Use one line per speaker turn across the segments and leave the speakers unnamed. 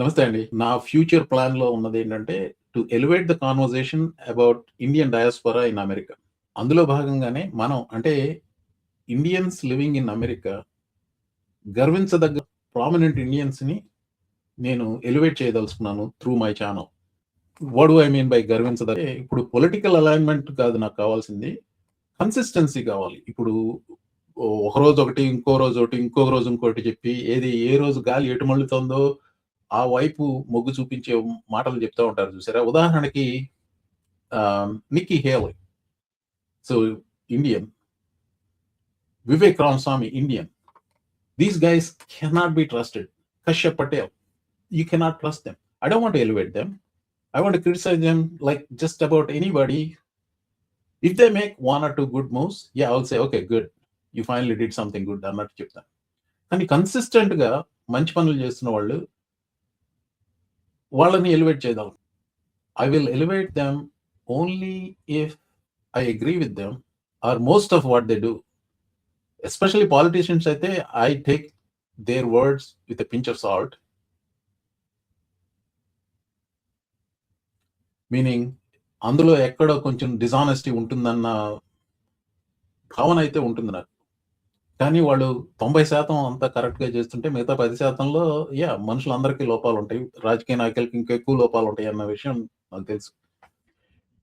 నమస్తే అండి. నా ఫ్యూచర్ ప్లాన్‌లో ఉన్నదేంటంటే, to elevate the conversation about Indian diaspora in America. అందులో భాగంగానే మనం అంటే ఇండియన్స్ లివింగ్ ఇన్ అమెరికా గర్వించదగ్గ ప్రామినెంట్ ఇండియన్స్‌ని నేను elevate చేయదలుచుకున్నాను through my channel. What I mean by గర్వించదగ్గ ఇప్పుడు పొలిటికల్ అలైన్‌మెంట్ కాదు నాకు కావాల్సింది. కన్సిస్టెన్సీ కావాలి. ఇప్పుడు ఒక రోజు ఒకటి, ఇంకో రోజు ఒకటి, ఇంకో రోజు ఇంకోటి చెప్పి ఏది ఏ రోజు గాలి ఎటు మళ్ళుతుందో ఆ వైపు మొగ్గు చూపించే మాటలు చెప్తూ ఉంటారు చూసారా? ఉదాహరణకి Nikki Haley. So Indian. Vivek Ramaswamy Indian. These guys cannot be trusted Kashyap Patel. You cannot trust them I don't want elevate them I want criticize them like just about anybody if they make one or two good moves ya all say okay good you finally did something good అన్నట్టు చెప్తాను. కానీ కన్సిస్టెంట్గా మంచి పనులు చేస్తున్న వాళ్ళు వాళ్ళని elevate చేద్దాం. I will elevate them only if I agree with them or most of what they do especially politicians అయితే I take their words with pinch of salt meaning అందులో ఎక్కడో కొంచెం డిజానెస్టీ ఉంటుందన్న భావన అయితే ఉంటుంది నాకు కానీ వాళ్ళు 90% అంతా కరెక్ట్‌గా చేస్తుంటే మిగతా పది శాతంలో యా మనుషులందరికీ లోపాలు ఉంటాయి రాజకీయ నాయకులకి ఇంకా ఎక్కువ లోపాలుంటాయి అన్న విషయం నాకు తెలుసు.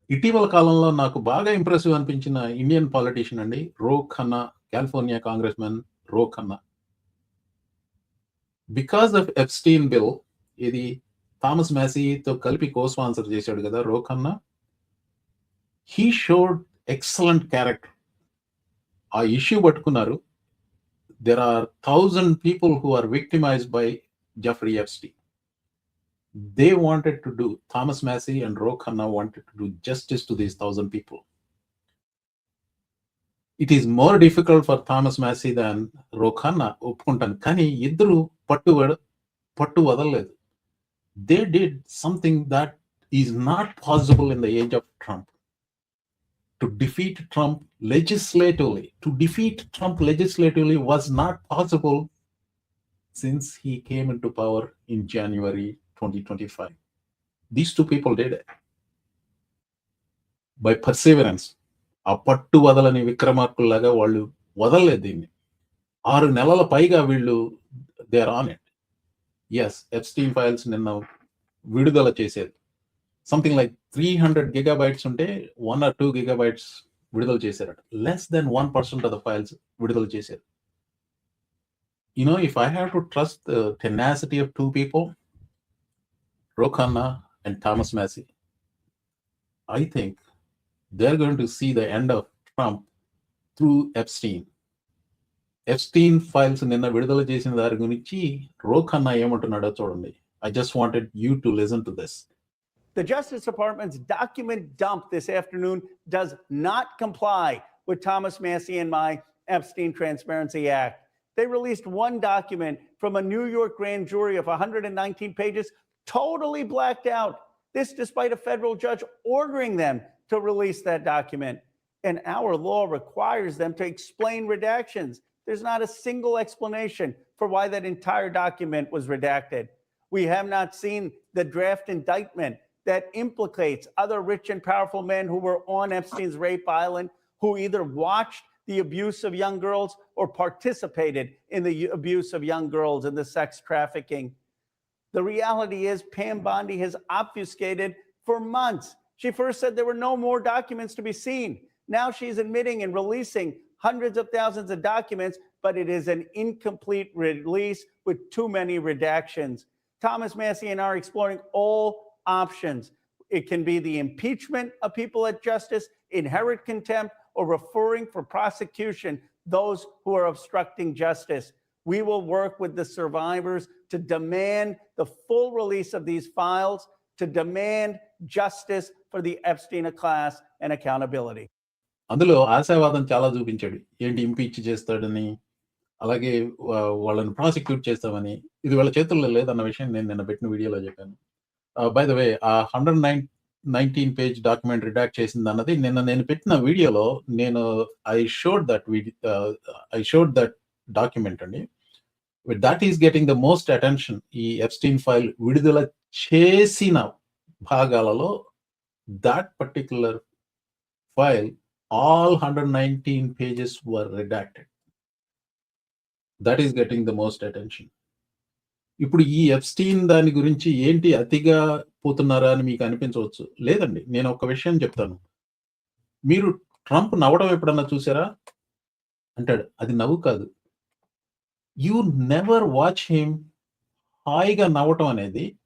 ఇటీవల కాలంలో నాకు బాగా ఇంప్రెసివ్ అనిపించిన ఇండియన్ పాలిటీషియన్ అండి. రో Khanna, California congressman Ro Khanna. Because of Epstein bill ఇది థామస్ మ్యాసీతో కలిపి కో స్పాన్సర్ చేశాడు కదా! Ro Khanna. He showed excellent character. ఆ ఇష్యూ పట్టుకున్నారు. There are 1000 people who are victimised by Jeffrey Epstein. They wanted to do Thomas Massey and Ro Khanna wanted to do justice to these 1000 people. It is more difficult for Thomas Massey than Ro Khanna ఒప్పుకుంటాను. కానీ ఇద్దరు పట్టు వడ పట్టు వదలలేదు. They did something that is not possible in the age of Trump. To defeat Trump legislatively, to defeat Trump legislatively was not possible since he came into power in January 2025. These two people did it. By perseverance. ఆ పట్టు వదలని విక్రమార్కుల్లాగా వాళ్ళు వదలలేదు దీన్ని. ఆరు నెలల పైగా వీళ్ళు they are on it. Yes. Epstein files నిన్న విడుదల చేసేది. సంథింగ్ లైక్ 300 గిగాబైట్స్ ఉంటే 1 ఆర్ 2 గిగాబైట్స్ విడుదల చేశారట. Less than 1% of the files విడుదల చేశారు. You know, if I have to trust the tenacity of two people, Ro Khanna and Thomas Massey, I think they're going to see the end of Trump through Epstein. Epstein files నిన్న విడుదల చేసిన దాని గురించి రో ఖన్నా ఏమంటున్నాడో చూడండి. I just wanted you to listen to this.
the Justice Department's document dump this afternoon does not comply with Thomas Massey and my Epstein Transparency Act. They released one document from a New York grand jury of 119 pages, totally blacked out. This despite a federal judge ordering them to release that document. And our law requires them to explain redactions. There's not a single explanation for why that entire document was redacted. We have not seen the draft indictment that implicates other rich and powerful men who were on Epstein's rape island, who either watched the abuse of young girls or participated in the abuse of young girls and the sex trafficking. The reality is, Pam Bondi has obfuscated for months. She first said there were no more documents to be seen. Now she's admitting and releasing hundreds of thousands of documents, but it is an incomplete release with too many redactions. Thomas Massey and I are exploring all options. It can be the impeachment of people at justice, inherent contempt, or referring for prosecution those who are obstructing justice. We will work with the survivors to demand the full release of these files, to demand justice for the Epstein class and accountability.
అందులో ఆశావాదం చాలా చూపించాడు. ఏంటి impeach చేస్తాడని, అలాగే వా వాళ్ళని prosecute చేస్తామని. ఇది వాళ్ళ చేతుల్లో లేదన్న విషయం నేను నిన్న పెట్టిన వీడియోలో చెప్పాను. బై ద వే ఆ hundred nine nineteen page document redact చేసింది అన్నది నిన్న నేను పెట్టిన వీడియోలో నేను I showed that I showed that document అండి. That is getting the most attention ఈ ఎఫ్స్టీన్ ఫైల్ విడుదల చేసిన భాగాలలో that particular file all hundred nineteen pages were redacted that is getting the most attention ఇప్పుడు ఈ ఎఫ్స్టీన్ దాని గురించి ఏంటి అతిగా పోతున్నారా అని మీకు అనిపించవచ్చు? లేదండి నేను ఒక విషయం చెప్తాను. మీరు ట్రంప్ నవ్వడం ఎప్పుడన్నా చూసారా? అంటాడు అది నవ్వు కాదు. You never watch him. హాయిగా నవ్వటం అనేది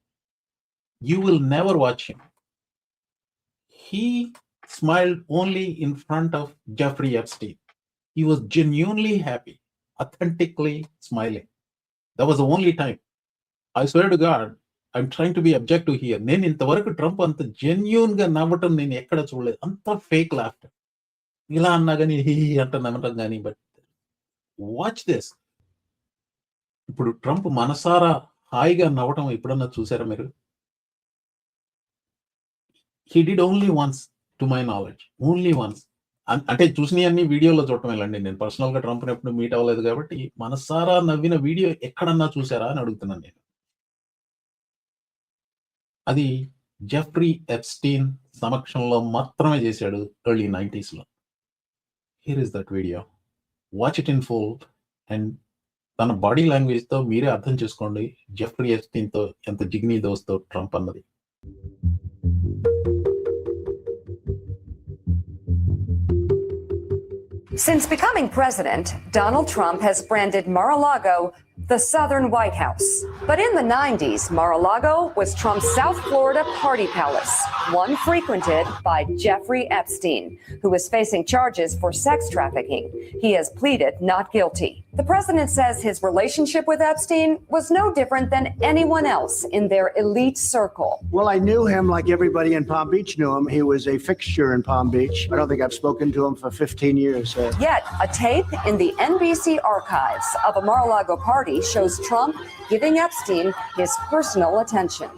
you will never watch him. He smiled only in front of Jeffrey Epstein he was genuinely happy authentically smiling. That was only time I I got to God, I'm trying to be నేను ఇంతవరకు Trump అంత జెన్యున్గా నవ్వటం నేను ఎక్కడ చూడలేదు. అంత fake laughter ఇలా అన్నా కానీ హీ అంట నవ్వటం కానీ బట్ వాచ్ దిస్ ఇప్పుడు ట్రంప్ మనసారా హాయిగా నవ్వటం ఎప్పుడన్నా చూసారా మీరు? He did only once to my knowledge only once అంటే చూసినవి అన్ని వీడియోలో చూడటం వెళ్ళండి నేను పర్సనల్గా ట్రంప్ని ఎప్పుడు మీట్ అవ్వలేదు కాబట్టి మనసారా నవ్విన వీడియో ఎక్కడన్నా చూసారా అని అడుగుతున్నాను నేను. అది జెఫ్రీ ఎప్స్టీన్ సమక్షంలో మాత్రమే చేశాడు early నైంటీస్లో here is that video watch it in full and తన బాడీ లాంగ్వేజ్తో మీరే అర్థం చేసుకోండి జెఫ్రీ ఎప్స్టీన్తో ఎంత జిగ్నీ దోస్తో ట్రంప్ అన్నది.
Since becoming president, Donald Trump has branded Mar a Lago the Southern White House. But in the 90s, Mar a Lago was Trump's South Florida party palace, one frequented by Jeffrey Epstein, who is facing charges for sex trafficking. He has pleaded not guilty. The president says his relationship with Epstein was no different than anyone else in their elite circle.
Well, I knew him like everybody in Palm Beach knew him. He was a fixture in Palm Beach. I don't think I've spoken to him for 15 years. Uh,
Yet, a tape in the NBC archives of a Mar a Lago party shows Trump giving Epstein his personal attention.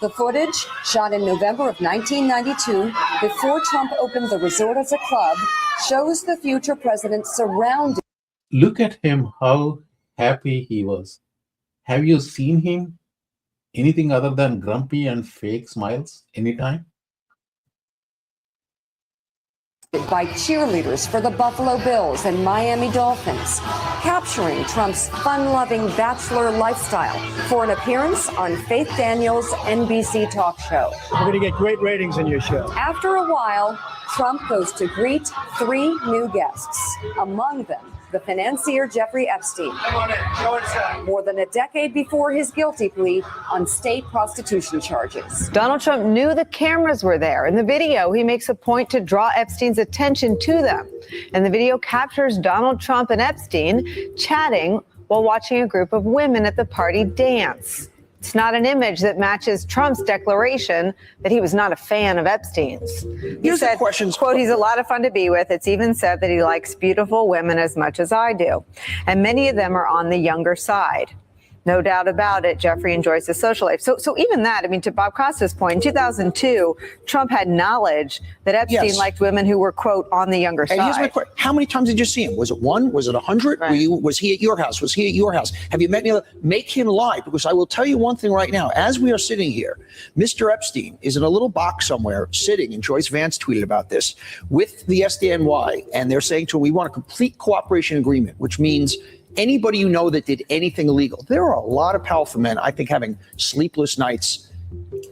The footage, shot in November of 1992, before Trump opened the resort as a club, shows the future president surrounded.
look at him how happy he was. Have you seen him? Anything other than grumpy and fake smiles? Anytime
by cheerleaders for the Buffalo Bills and Miami Dolphins, capturing Trump's fun loving bachelor lifestyle for an appearance on Faith Daniels' NBC talk show.
We're going to get great ratings in your show.
After a while, Trump goes to greet three new guests, among them the financier Jeffrey Epstein, more than a decade before his guilty plea on state prostitution charges.
Donald Trump knew the cameras were there. In the video, he makes a point to draw Epstein's attention to them. And the video captures Donald Trump and Epstein chatting while watching a group of women at the party dance. It's not an image that matches Trump's declaration that he was not a fan of Epstein's. He
Here's
said,
questions-
quote, he's a lot of fun to be with. It's even said that he likes beautiful women as much as I do. And many of them are on the younger side. No doubt about it. Jeffrey enjoys his social life. So, so even that, I mean, to Bob Costa's point, in 2002, Trump had knowledge that Epstein
Yes.
liked women who were, quote, on the younger
And here's my
side.
question: How many times did you see him? Was it one? Was it a hundred?
Right.
Was he at your house? Was he at your house? Have you met any other? Make him lie, because I will tell you one thing right now. As we are sitting here, Mr. Epstein is in a little box somewhere, sitting, and Joyce Vance tweeted about this with the SDNY, and they're saying to him, "We want a complete cooperation agreement," which means. Anybody you know that did anything illegal, there are a lot of powerful men, I think, having sleepless nights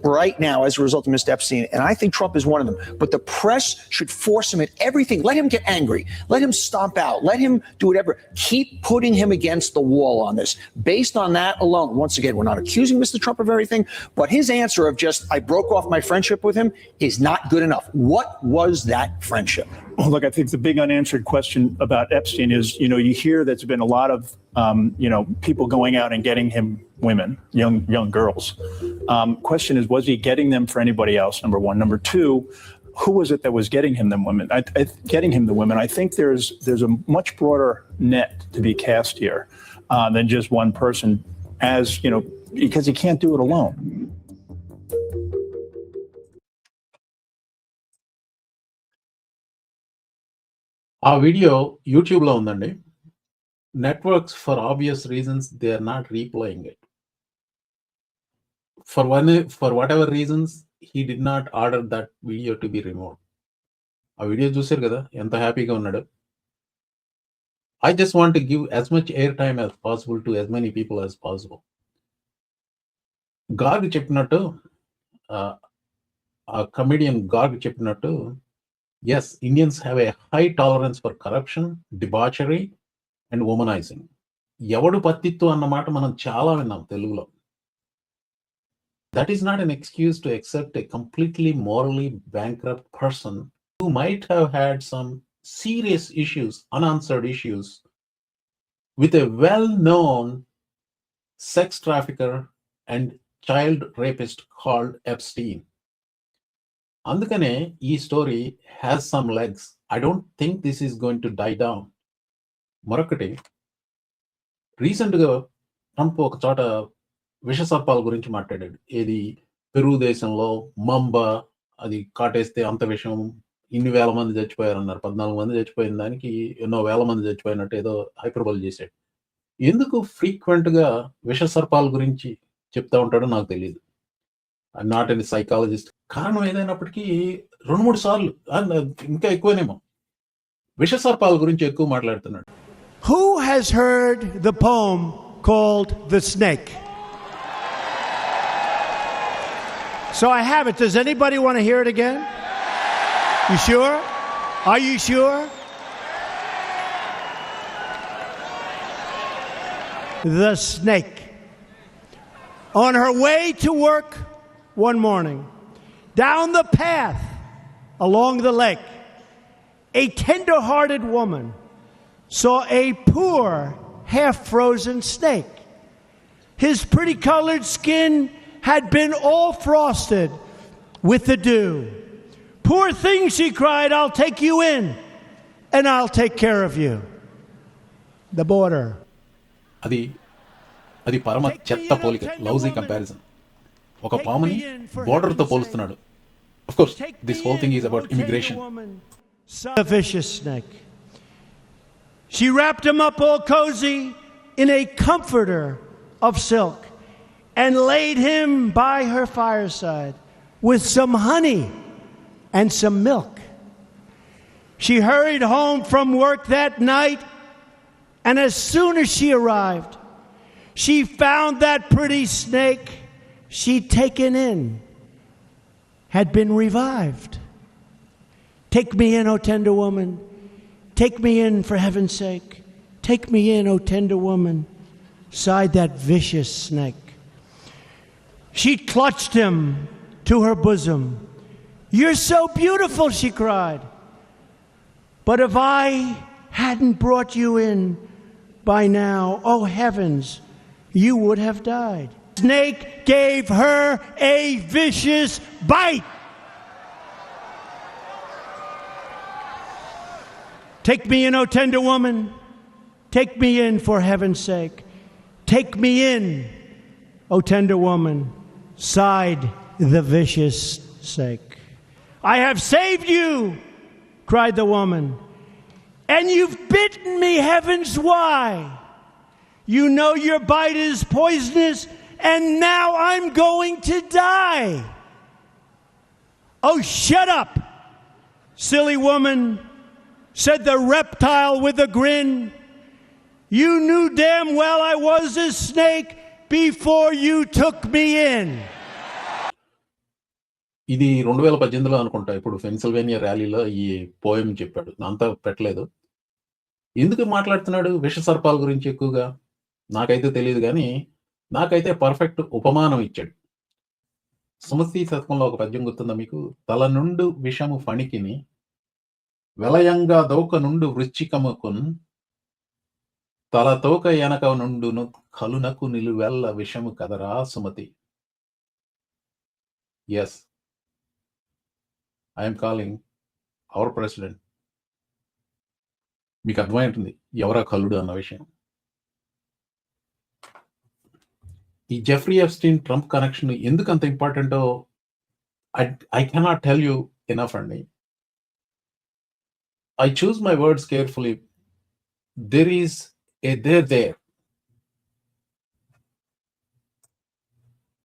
right now as a result of Mr. Epstein. And I think Trump is one of them. But the press should force him at everything. Let him get angry. Let him stomp out. Let him do whatever. Keep putting him against the wall on this. Based on that alone, once again, we're not accusing Mr. Trump of everything, but his answer of just, I broke off my friendship with him is not good enough. What was that friendship?
Look, I think the big unanswered question about Epstein is, you know, you hear there's been a lot of, um, you know, people going out and getting him women, young young girls. Um, question is, was he getting them for anybody else? Number one. Number two, who was it that was getting him them women? I, I, getting him the women. I think there's there's a much broader net to be cast here uh, than just one person, as you know, because he can't do it alone.
ఆ video యూట్యూబ్లో ఉందండి. Networks for obvious reasons they are not replaying it for one for whatever reasons he did not order that video to be remote ఆ video చూసారు కదా ఎంత హ్యాపీగా ఉన్నాడు. I just want to give as much air time as possible to as many people as possible Garg చెప్పినట్టు ఆ comedian Garg చెప్పినట్టు yes Indians have a high tolerance for corruption డిబాచరీ and womanising ఎవడు పత్తిత్తు అన్నమాట మనం చాలా విన్నాం తెలుగులో that is not an excuse to accept a completely morally bankrupt person who might have had some serious issues, unanswered issues, with a well known sex trafficker and child rapist called Epstein. అందుకనే ఈ story has some legs I don't think this is going to die down మరొకటి రీసెంట్గా Trump ఒక చోట విషసర్పాల గురించి మాట్లాడాడు. ఏది పెరుగు దేశంలో మంబ అది కాటేస్తే అంత విషయం ఇన్ని వేల మంది చచ్చిపోయారు అన్నారు పద్నాలుగు మంది చచ్చిపోయిన దానికి ఎన్నో వేల మంది చచ్చిపోయినట్టు ఏదో హైపర్బల్ చేశాడు. ఎందుకు ఫ్రీక్వెంట్గా విష సర్పాల గురించి చెప్తా ఉంటాడో నాకు తెలియదు ఐ నాట్ ఎన్ సైకాలజిస్ట్ కారణం ఏదైనప్పటికీ రెండు మూడు సార్లు ఆ, ఇంకా ఎక్కువనేమో విష సర్పాల గురించి ఎక్కువ మాట్లాడుతున్నాడు
Who has heard the poem called The Snake? So I have it. Does anybody want to hear it again? You sure? Are you sure? The snake. On her way to work one morning, down the path along the lake, a tender hearted woman saw a poor, half frozen snake. His pretty colored skin had been all frosted with the dew. Poor thing, she cried, I'll take you in and I'll take care of you. The border.
అది అది పరమ చెత్త పోలిక lousy comparison ఒక పాముని border తో పోలుస్తున్నాడు of course this whole thing is about immigration
A vicious snake. She wrapped him up all cozy in a comforter of silk and laid him by her fireside with some honey and some milk. She hurried home from work that night, and as soon as she arrived, she found that pretty snake she'd taken in had been revived. Take me in, O tender woman. Take me in, for heaven's sake. Take me in, O tender woman, sighed that vicious snake. She clutched him to her bosom. You're so beautiful, she cried. But if I hadn't brought you in by now, oh heavens, you would have died. Snake gave her a vicious bite. Take me in, O tender woman. Take me in for heaven's sake. Take me in, O tender woman, sighed the vicious snake. I have saved you, cried the woman, and you've bitten me, heavens, why? You know your bite is poisonous, and now I'm going to die. Oh, shut up, silly woman, said the reptile with a grin. You knew damn well I was a snake before you took me in.
ఇది రెండు వేల పద్దెనిమిదిలో అనుకుంటా ఇప్పుడు Pennsylvania ర్యాలీలో ఈ poem చెప్పాడు అంతా పెట్టలేదు ఎందుకు మాట్లాడుతున్నాడు విష సర్పాల గురించి ఎక్కువగా నాకైతే తెలియదు కానీ నాకైతే పర్ఫెక్ట్ ఉపమానం ఇచ్చాడు. సుమతి శతకంలో ఒక పద్యం గుర్తుందా మీకు? తల నుండు విషము ఫణికిని వెలయంగా దౌక నుండు వృచ్చికముకున్ తల తోక ఎనక నుండును కలునకు నిలువెల్ల విషము కదరా Sumati. Yes I'm calling our president మీకు అర్థమై ఉంటుంది ఎవరా కలుడు అన్న విషయం. ఈ జెఫ్రీ ఎఫ్స్టీన్ ట్రంప్ కనెక్షన్ ఎందుకు అంత ఇంపార్టెంటో I I cannot tell you enough అండి. I choose my words carefully there is a there there